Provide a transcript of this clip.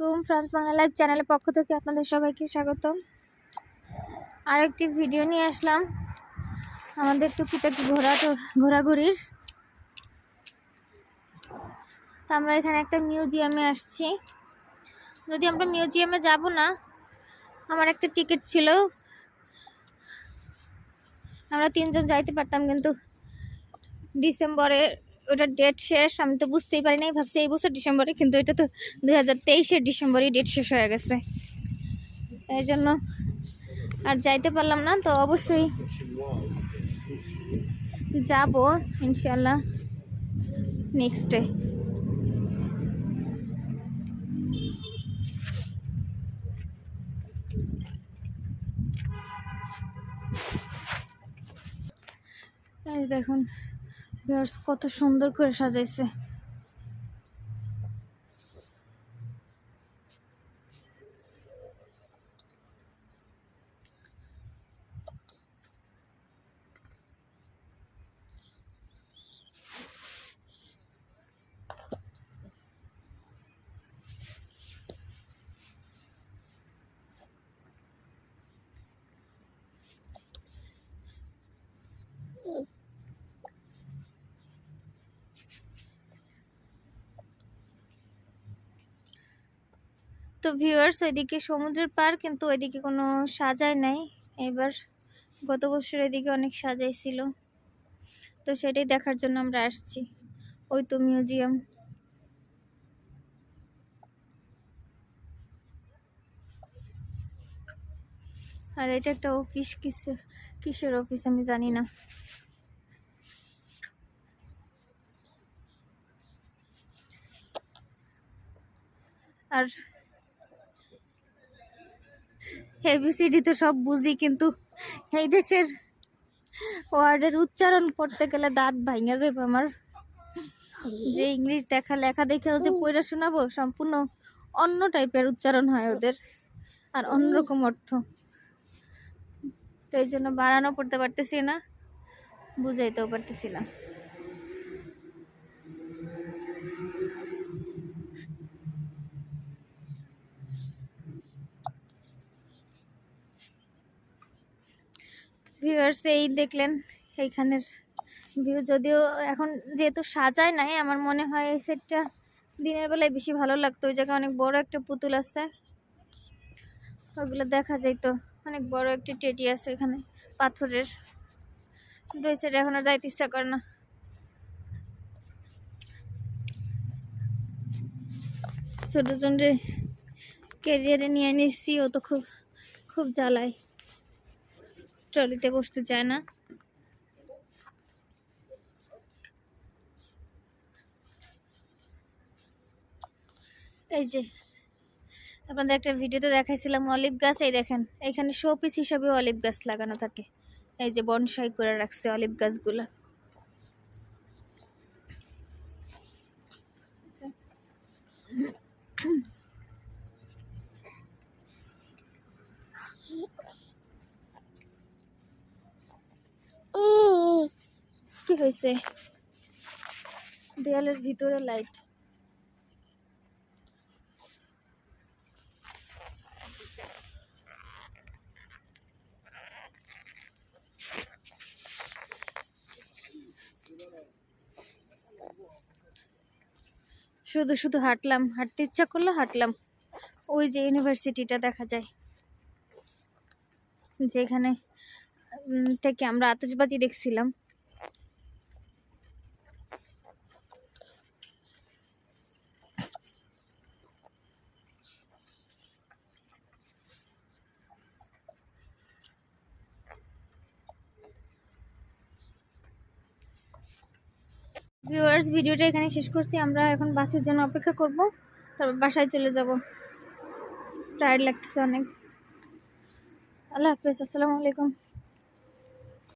আলাইকুম। France Bangla live চ্যানেলের পক্ষ থেকে আপনাদের সবাইকে স্বাগতম। আরেকটি ভিডিও নিয়ে আসলাম। আমাদের টুকিটাকি ঘোরা ঘোরাঘুরির। তো আমরা এখানে একটা মিউজিয়ামে আসছি। যদি আমরা মিউজিয়ামে যাব না, আমার একটা টিকিট ছিল। আমরা তিনজন যাইতে পারতাম কিন্তু ডিসেম্বরে ওটার ডেট শেষ, আমি তো বুঝতেই পারি নাই, ভাবছি এই বছর ডিসেম্বরে, কিন্তু এটা তো দুই হাজার তেইশের ডিসেম্বরেই ডেট শেষ হয়ে গেছে। এই জন্য আর যাইতে পারলাম না, তো অবশ্যই যাব ইনশাল্লাহ নেক্সট ডে দেখুন কত সুন্দর করে সাজাইছে। তো ভিউয়ার্স ওইদিকে সমুদ্রের পার কিন্তু ওইদিকে কোনো সাজায় নাই। এবার গত বছর এদিকে অনেক সাজাই ছিল তো সেটাই দেখার জন্য আমরা আসছি। ওই তো মিউজিয়াম আর এটা একটা অফিস কিসের কিসের অফিস আমি জানি না। আর এবিসিডি তো সব বুঝি, কিন্তু এই দেশের ওয়ার্ডের উচ্চারণ করতে গেলে দাঁত ভাঙা যাবে আমার। যে ইংলিশ দেখা, লেখা দেখেও যে পড়ে শোনাবো, সম্পূর্ণ অন্য টাইপের উচ্চারণ হয় ওদের, আর অন্যরকম অর্থ। তো এই জন্য বাড়ানো পড়তে পারতেছি না, বুঝাইতেও পারতেছি না। ভিউয়ার্স এই দেখলেন, এইখানের ভিউ যদিও এখন যেহেতু সাজায় নাই, আমার মনে হয় এই সেটটা দিনের বেলায় বেশি ভালো লাগতো। ওই জায়গায় অনেক বড় একটা পুতুল আছে। ওগুলো দেখা যাইতো। অনেক বড় একটি টেটি আছে এখানে, পাথরের। দুই সাইডে এখন যাইতে ইচ্ছা করে না। ছোট জনরে ক্যারিয়ারে নিয়ে নিচ্ছি ও তো খুব খুব জ্বালায়। ট্রলিতে বসতে চায় না। এই যে, আপনাদের একটা ভিডিওতে দেখাইছিলাম অলিভ গাছ, এই দেখেন, এখানে শো পিস হিসাবে অলিভ গাছ লাগানো থাকে। এই যে বনসাই করে রাখছে অলিভ গাছগুলা। কি হয়েছে? দেয়ালের ভিতরে লাইট শুধু শুধু হাঁটলাম। হাঁটতে ইচ্ছা করল হাঁটলাম। ওই যে ইউনিভার্সিটিটা দেখা যায়। যেখানে থেকে আমরা আতসবাজি দেখছিলাম। ভিউয়ার্স ভিডিওটা এখানে শেষ করছি। আমরা এখন বাসের জন্য অপেক্ষা করব। তারপর বাসায় চলে যাব। টায়ার্ড লাগতেছে অনেক। আল্লাহ হাফেজ, আসসালামু আলাইকুম।